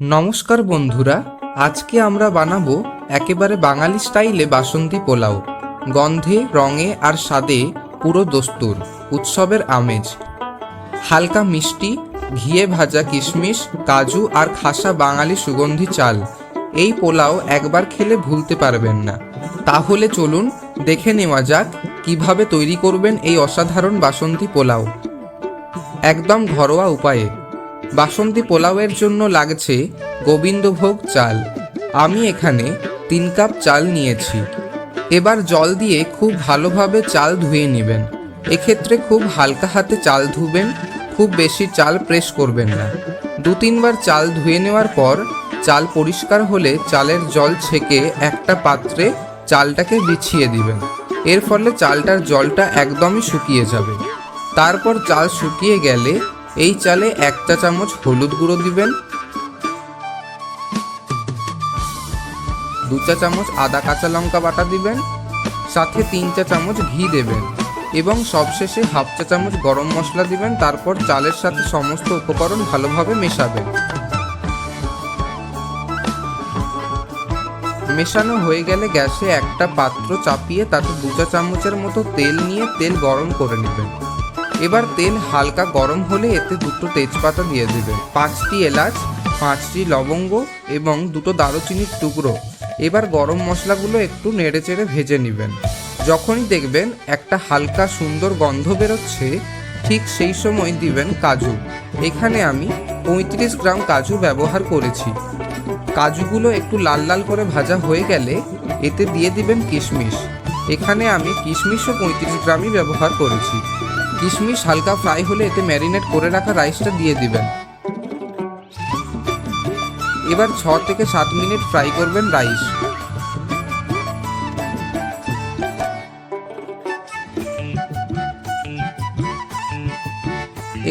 নমস্কার বন্ধুরা, আজকে আমরা বানাবো একেবারে বাঙালি স্টাইলে বাসন্তী পোলাও। গন্ধে, রঙে আর স্বাদে পুরো দস্তুর, উৎসবের আমেজ। হালকা মিষ্টি, ঘিয়ে ভাজা কিশমিশ, কাজু আর খাসা বাঙালি সুগন্ধি চাল। এই পোলাও একবার খেলে ভুলতে পারবেন না। তাহলে চলুন দেখে নেওয়া যাক কীভাবে তৈরি করবেন এই অসাধারণ বাসন্তী পোলাও। একদম ঘরোয়া উপায়ে। বাসন্তী পোলাওয়ের জন্য লাগছে গোবিন্দভোগ চাল। আমি এখানে তিন কাপ চাল নিয়েছি। এবার জল দিয়ে খুব ভালোভাবে চাল ধুয়ে নেবেন। এক্ষেত্রে খুব হালকা হাতে চাল ধুবেন, খুব বেশি চাল প্রেস করবেন না। দু তিনবার চাল ধুয়ে নেওয়ার পর চাল পরিষ্কার হলে চালের জল ছেঁকে একটা পাত্রে চালটাকে বিছিয়ে দিবেন। এর ফলে চালটার জলটা একদমই শুকিয়ে যাবে। তারপর চাল শুকিয়ে গেলে এই চালে এক চা চামচ হলুদ গুঁড়ো দিবেন। দু চা চামচ আদা কাঁচা লঙ্কা বাটা দিবেন। সাথে তিন চা চামচ ঘি দেবেন এবং সবশেষে হাফ চা চামচ গরম মশলা দিবেন। তারপর চালের সাথে সমস্ত উপকরণ ভালোভাবে মেশাবেন। মেশানো হয়ে গেলে গ্যাসে একটা পাত্র চাপিয়ে তাতে দু চা চামচের মতো তেল নিয়ে তেল গরম করে নেবেন। এবার তেল হালকা গরম হলে এতে দুটো তেজপাতা দিয়ে দেবেন পাঁচটি এলাচ, পাঁচটি লবঙ্গ এবং দুটো দারুচিনির টুকরো। এবার গরম মশলাগুলো একটু নেড়ে চেড়ে ভেজে নেবেন। যখনই দেখবেন একটা হালকা সুন্দর গন্ধ বেরোচ্ছে, ঠিক সেই সময় দিবেন কাজু। এখানে আমি পঁয়ত্রিশ গ্রাম কাজু ব্যবহার করেছি। কাজুগুলো একটু লাল লাল করে ভাজা হয়ে গেলে এতে দিয়ে দিবেন কিশমিশ। এখানে আমি কিশমিশও পঁয়ত্রিশ গ্রামই ব্যবহার করেছি। কিশমিশ হালকা ফ্রাই হলে এতে ম্যারিনেট করে রাখা রাইসটা দিয়ে দিবেন। এবার ছ থেকে সাত মিনিট ফ্রাই করবেন রাইস।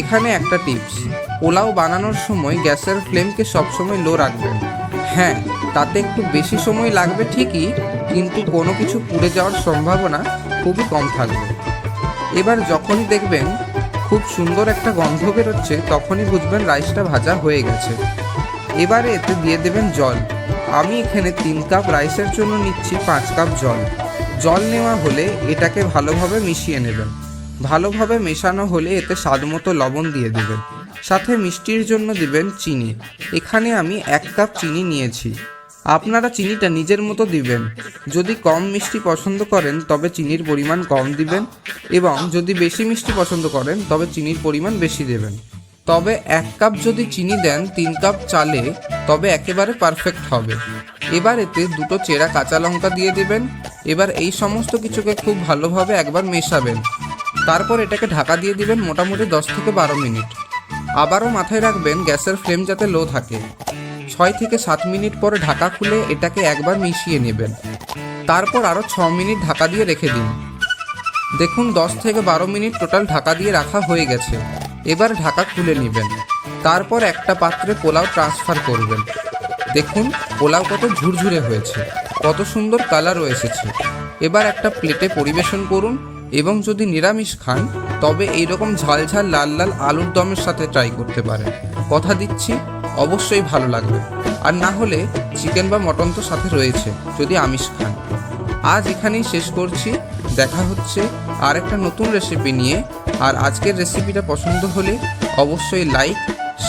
এখানে একটা টিপস, পোলাও বানানোর সময় গ্যাসের ফ্লেমকে সবসময় লো রাখবেন। হ্যাঁ তাতে একটু বেশি সময় লাগবে ঠিকই, কিন্তু কোনো কিছু পুড়ে যাওয়ার সম্ভাবনা খুবই কম থাকবে। এবার যখনই দেখবেন খুব সুন্দর একটা গন্ধ বেরোচ্ছে, তখনই বুঝবেন রাইসটা ভাজা হয়ে গেছে। এবারে এতে দিয়ে দেবেন জল। আমি এখানে তিন কাপ রাইসের জন্য নিচ্ছি পাঁচ কাপ জল। জল নেওয়া হলে এটাকে ভালোভাবে মিশিয়ে নেবেন। ভালোভাবে মেশানো হলে এতে স্বাদ মতো লবণ দিয়ে দেবেন। সাথে মিষ্টির জন্য দিবেন চিনি। এখানে আমি এক কাপ চিনি নিয়েছি। আপনারা চিনিটা নিজের মতো দিবেন। যদি কম মিষ্টি পছন্দ করেন, তবে চিনির পরিমাণ কম দিবেন এবং যদি বেশি মিষ্টি পছন্দ করেন, তবে চিনির পরিমাণ বেশি দেবেন। তবে এক কাপ যদি চিনি দেন, তিন কাপ চালে, তবে একেবারে পারফেক্ট হবে। এবার এতে দুটো চেরা কাঁচা লঙ্কা দিয়ে দেবেন। এবার এই সমস্ত কিছুকে খুব ভালোভাবে একবার মেশাবেন। তারপর এটাকে ঢাকা দিয়ে দিবেন মোটামুটি দশ থেকে বারো মিনিট। আবারও মাথায় রাখবেন, গ্যাসের ফ্লেম যাতে লো থাকে। ছয় থেকে সাত মিনিট পরে ঢাকা খুলে এটাকে একবার মিশিয়ে নেবেন। তারপর আরও ছ মিনিট ঢাকা দিয়ে রেখে দিন। দেখুন, দশ থেকে বারো মিনিট টোটাল ঢাকা দিয়ে রাখা হয়ে গেছে। এবার ঢাকা খুলে নেবেন। তারপর একটা পাত্রে পোলাও ট্রান্সফার করবেন। দেখুন, পোলাও কত ঝুরঝুরে হয়েছে। কত সুন্দর কালারও এসেছে। এবার একটা প্লেটে পরিবেশন করুন এবং যদি নিরামিষ খান, তবে এইরকম ঝাল ঝাল লাল লাল আলুর দমের সাথে ট্রাই করতে পারেন। কথা দিচ্ছি। অবশ্যই ভালো লাগবে। আর না হলে চিকেন বা মটন তো সাথে রয়েছে, যদি আমিষ খান। আজ এখানেই শেষ করছি। দেখা হচ্ছে আর একটা নতুন রেসিপি নিয়ে। আর আজকের রেসিপিটা পছন্দ হলে অবশ্যই লাইক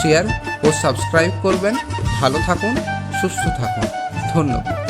শেয়ার ও সাবস্ক্রাইব করবেন। ভালো থাকুন, সুস্থ থাকুন। ধন্যবাদ।